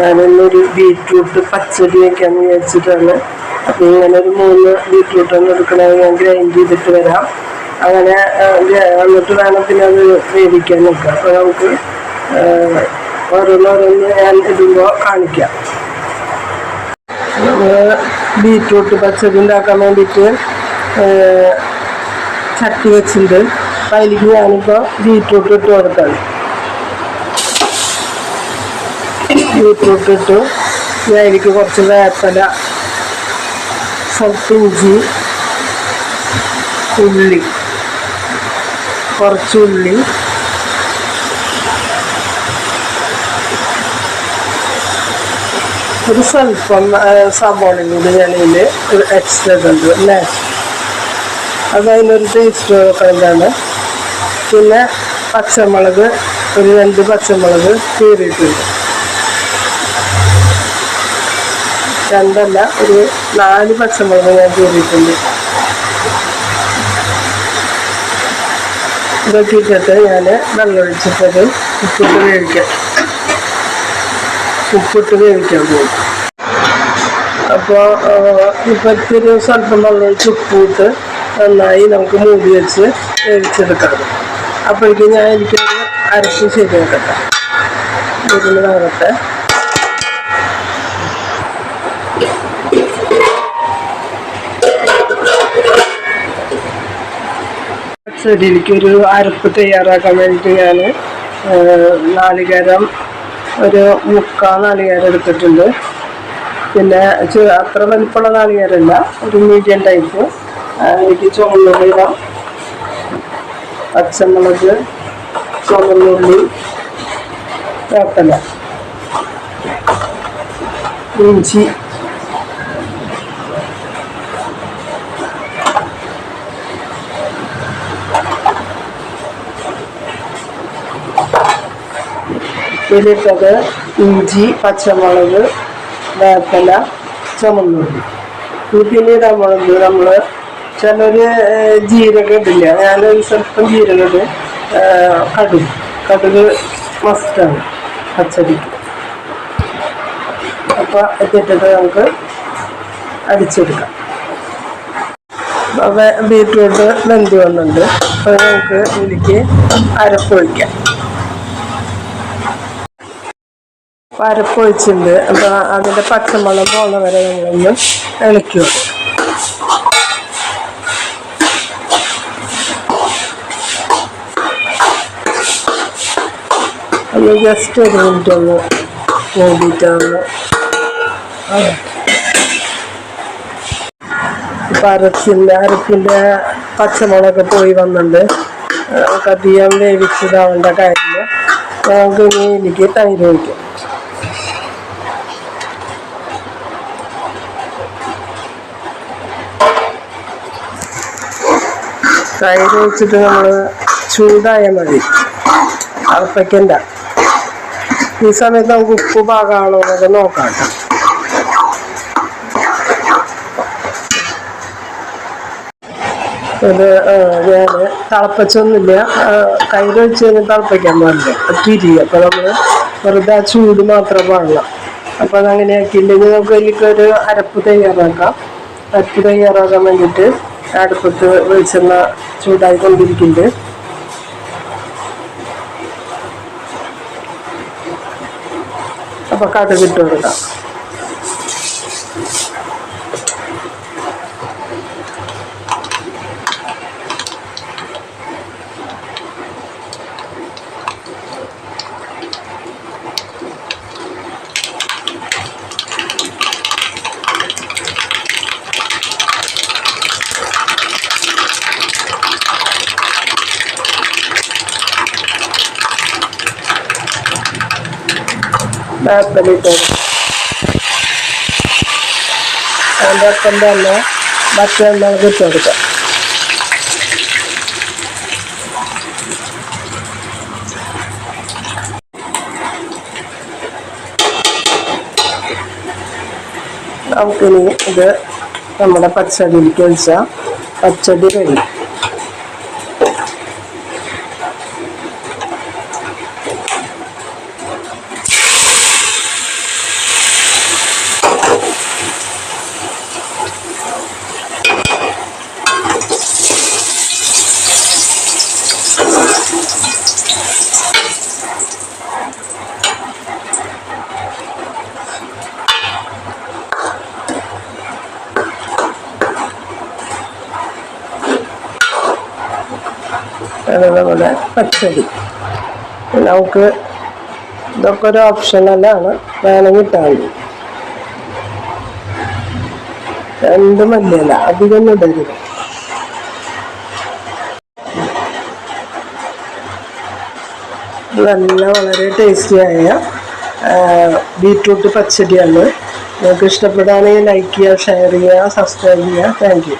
ഞാനിന്നൊരു beetroot പച്ചടി വയ്ക്കാന്ന് വിചാരിച്ചിട്ടാണ്. അപ്പൊ ഇങ്ങനെ ഒരു മൂന്ന് ബീറ്റ്റൂട്ട് ഒന്ന് എടുക്കണമെങ്കിൽ ഞാൻ ഗ്രൈൻഡ് ചെയ്തിട്ട് വരാം. അങ്ങനെ എന്നിട്ട് വേണം പിന്നെ അത് വേവിക്കാൻ നോക്കുക അപ്പൊ നമുക്ക് ഓരോന്നോരോന്ന് ഞാൻ ഇടുമ്പോൾ കാണിക്കാം. ബീറ്റ്റൂട്ട് പച്ചടി ഉണ്ടാക്കാൻ വേണ്ടിയിട്ട് ചട്ടി വെച്ചിട്ടുണ്ട്. അതിലേക്ക് ഞാനിപ്പോൾ ബീറ്റ്റൂട്ട് ഇട്ട് കൊടുത്താണ്. ബീറ്റ്റൂട്ട് ഇട്ടു ഞാൻ അതിലേക്ക് കുറച്ച് വേപ്പല സത്തിഞ്ചി ഉള്ളി കുറച്ച് ഉള്ളി ഒരു സ്വല്പം ആ, സവോളയും കൂടി ഒരു എക്സ്ട്രാ ഇടുന്നുണ്ട് അല്ലേ? അത് അതിനൊരു ടേസ്റ്റ് വെക്കുന്നതാണ് പിന്നെ പച്ചമുളക് ഒരു രണ്ട് പച്ചമുളക് കീറിയിട്ടുണ്ട്. രണ്ടല്ല ഒരു നാല് പച്ചമുളക് ഞാൻ കീറിയിട്ടുണ്ട് ഇതൊക്കെ ഇട്ടിട്ട് ഞാൻ വെള്ളമൊഴിച്ചിട്ടത് ഉപ്പിട്ട് വേവിക്കാം. ഉപ്പിട്ട് വേവിക്കാൻ പോകും. അപ്പോൾ ഇപ്പോൾ ഇത്തിരി സ്വല്പം വെള്ളമൊഴിച്ച് ഉപ്പിട്ട് നന്നായി നമുക്ക് മൂടി വെച്ച് വേവിച്ചെടുക്കണം അപ്പോഴേക്കും ഞാൻ എനിക്കൊരു അരച്ച് ശരിയാക്കട്ടെ ഇതിന് വേറത്തെ ചെടിയിലേക്ക് ഒരു അരപ്പ് തയ്യാറാക്കാൻ വേണ്ടിയിട്ട് ഞാൻ നാളികേരം ഒരു മുക്കാൽ നാളികേരം എടുത്തിട്ടുണ്ട്. പിന്നെ അത്ര വലിപ്പമുള്ള നാളികേരമല്ല ഒരു മീഡിയം ടൈപ്പ് അതിലേക്ക് ചുവന്നുള്ളി ഇടാം പച്ചമുളക് ചുവന്നുള്ളി വേപ്പല ഇഞ്ചി ഇതിലിട്ടത് ഇഞ്ചി പച്ചമുളക് വേപ്പല ചുമന്നുള്ളി. ഇത് പിന്നീട് മുളക് നമ്മൾ ചിലർ ജീരകം ഇടില്ല. ഞാനൊരു സ്വല്പം ജീരകം കടുക്. കടുക് മസ്റ്റാണ് പച്ചടിക്ക്. അപ്പോൾ ഇതിട്ടിട്ട് നമുക്ക് അടിച്ചെടുക്കാം. ബീറ്റ്റൂട്ട് വെന്ത് വന്നുണ്ട് അപ്പോൾ നമുക്ക് ഇതിലേക്ക് അരപ്പ് ഒഴിക്കാം അപ്പൊ അതിന്റെ പച്ചമണം പോണ വരെ നമ്മളൊന്ന് ഇളക്കി ഒന്ന് ജസ്റ്റ് ഒരു മിനിറ്റ് ഒന്ന് മൂടിയിട്ടൊന്ന് ഇപ്പം അരച്ചിന്റെ അരപ്പിന്റെ പച്ചമുളക് പോയി വന്നിട്ടുണ്ട്. നമുക്ക് വേവിച്ചതാവേണ്ട കാര്യം നമുക്ക് ഇനി എനിക്ക് തൈര് ഒഴിക്കാം. തൈര് വെച്ചിട്ട് നമ്മൾ ചൂടായ മതി. അറപ്പയ്ക്കണ്ട ഈ സമയത്ത് നമുക്ക് ഉപ്പ് പാകാണോ എന്നൊക്കെ നോക്കാം അത് ഞാൻ തിളപ്പിച്ചൊന്നുമില്ല. ആ, വെച്ച് കഴിഞ്ഞാൽ തിളപ്പിക്കാൻ പാടില്ല. തിരി അപ്പൊ നമ്മൾ വെറുതെ ആ ചൂട് മാത്രം പാടില്ല അപ്പൊ അതങ്ങനെ ആക്കിയില്ലെങ്കിൽ നമുക്ക് അതിലേക്ക് ഒരു അരപ്പ് തയ്യാറാക്കാം. അരപ്പ് തയ്യാറാക്കാൻ വേണ്ടിയിട്ട് അടുപ്പത്ത് വെളിച്ചെണ്ണ ചൂടായി കൊണ്ടിരിക്കുന്നുണ്ട് അപ്പം കടുക് കൊടുക്കാം വേപ്പലിട്ട് അതിന്റെ ഒപ്പം തന്നെ പച്ചമുളക് ഇട്ട് കൊടുക്കാം നമുക്കിനി ഇത് നമ്മുടെ പച്ചടിയിലേക്ക് ഒഴിച്ചാൽ പച്ചടി റെഡി നമ്മുടെ പച്ചടി. നമുക്ക് ഇതൊക്കെ ഒരു ഓപ്ഷണലാണ് വേണമെങ്കിൽ ഇട്ടാൽ മതി. രണ്ട് അധികം ഉണ്ടായിരുന്നു നല്ല വളരെ ടേസ്റ്റിയായ ബീറ്റ്റൂട്ട് പച്ചടിയാണ്. നിങ്ങൾക്ക് ഇഷ്ടപ്പെടുകയാണെങ്കിൽ ലൈക്ക് ചെയ്യുക ഷെയർ ചെയ്യുക സബ്സ്ക്രൈബ് ചെയ്യുക. താങ്ക്